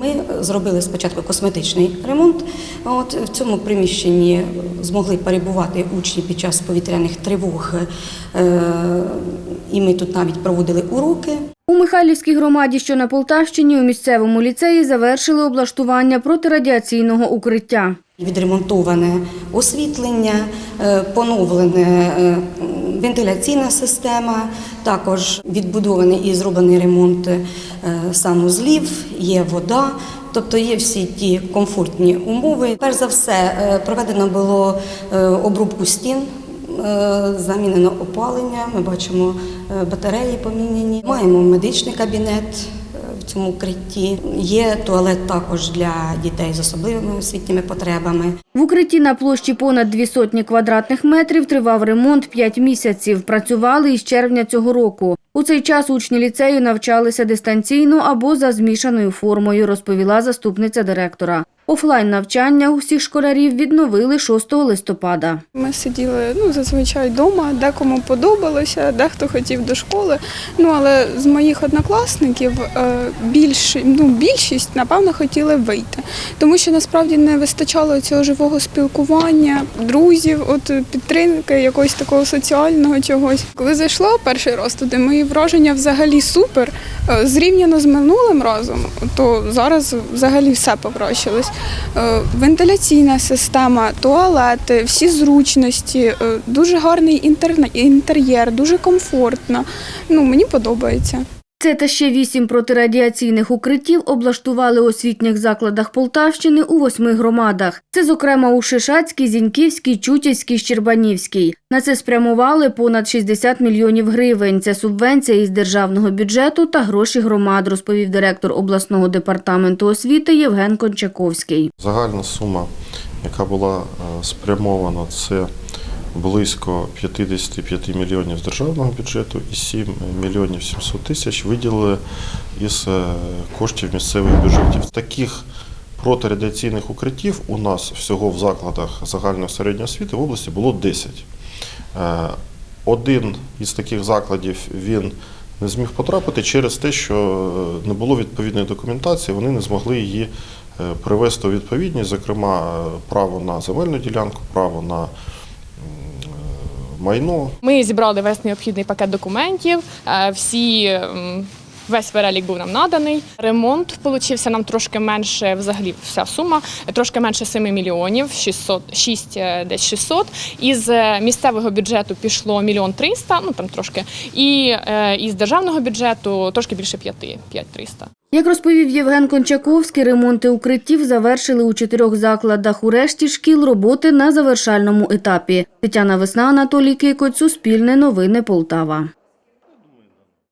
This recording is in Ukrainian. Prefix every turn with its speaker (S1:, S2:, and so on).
S1: Ми зробили спочатку косметичний ремонт. От в цьому приміщенні змогли перебувати учні під час повітряних тривог, е, і ми тут навіть проводили уроки.
S2: У Михайлівській громаді, що на Полтавщині, у місцевому ліцеї завершили облаштування протирадіаційного укриття.
S1: Відремонтоване освітлення, е, поновлене е, вентиляційна система, також відбудований і зроблений ремонт е, санузлів, є вода. Тобто є всі ті комфортні умови. Перш за все, е, проведено було обробку обрубку стін, е, замінено опалення. Ми бачимо е, батареї поміняні. Маємо медичний кабінет е, цьому укритті. Є туалет також для дітей з особливими освітніми потребами.
S2: В укритті на площі понад дві сотні квадратних метрів тривав ремонт 5 місяців. Працювали із червня цього року. У цей час учні ліцею навчалися дистанційно або за змішаною формою, розповіла заступниця директора. Офлайн навчання усіх школярів відновили 6 листопада.
S3: Ми сиділи ну, зазвичай вдома, декому подобалося, дехто хотів до школи. Ну але з моїх однокласників е, більш, ну, більшість, напевно, хотіли вийти. Тому що насправді не вистачало цього живого спілкування, друзів, от підтримки, якогось такого соціального чогось. Коли зайшла перший раз туди, мої враження взагалі супер. Е, Зрівняно з минулим разом, то зараз взагалі все покращилось. Е, Вентиляційна система, туалети, всі зручності, е, дуже гарний інтер'єр, дуже комфортно. Ну, мені подобається.
S2: Це та ще вісім протирадіаційних укриттів облаштували у освітніх закладах Полтавщини у восьми громадах. Це, зокрема, у Шишацькій, Зіньківській, Чутівській, Щербанівській. На це спрямували понад 60 мільйонів гривень. Це субвенція із державного бюджету та гроші громад, розповів директор обласного департаменту освіти Євген Кончаковський.
S4: Загальна сума, яка була е, спрямована, це близько 55 мільйонів з державного бюджету і 7 мільйонів 700 тисяч виділили із е, коштів місцевих бюджетів. Таких протирадіаційних укриттів у нас всього в закладах загальної середньої освіти в області було 10. Е, Один із таких закладів він не зміг потрапити через те, що е, не було відповідної документації, вони не змогли її привести у відповідність, зокрема, право на земельну ділянку, право на майно.
S5: Ми зібрали весь необхідний пакет документів. е, Всі весь перелік був нам наданий. Ремонт получився нам трошки менше, взагалі вся сума, трошки менше 7 мільйонів, 600, 6, е, десь 600. Із е, місцевого бюджету пішло мільйон 300, ну там трошки, і е, із державного бюджету трошки більше 5, 5 300.
S2: Як розповів Євген Кончаковський, ремонти укриттів завершили у чотирьох закладах. У решті шкіл роботи на завершальному етапі. Тетяна Весна, Анатолій Кикоць, Суспільне новини Полтава.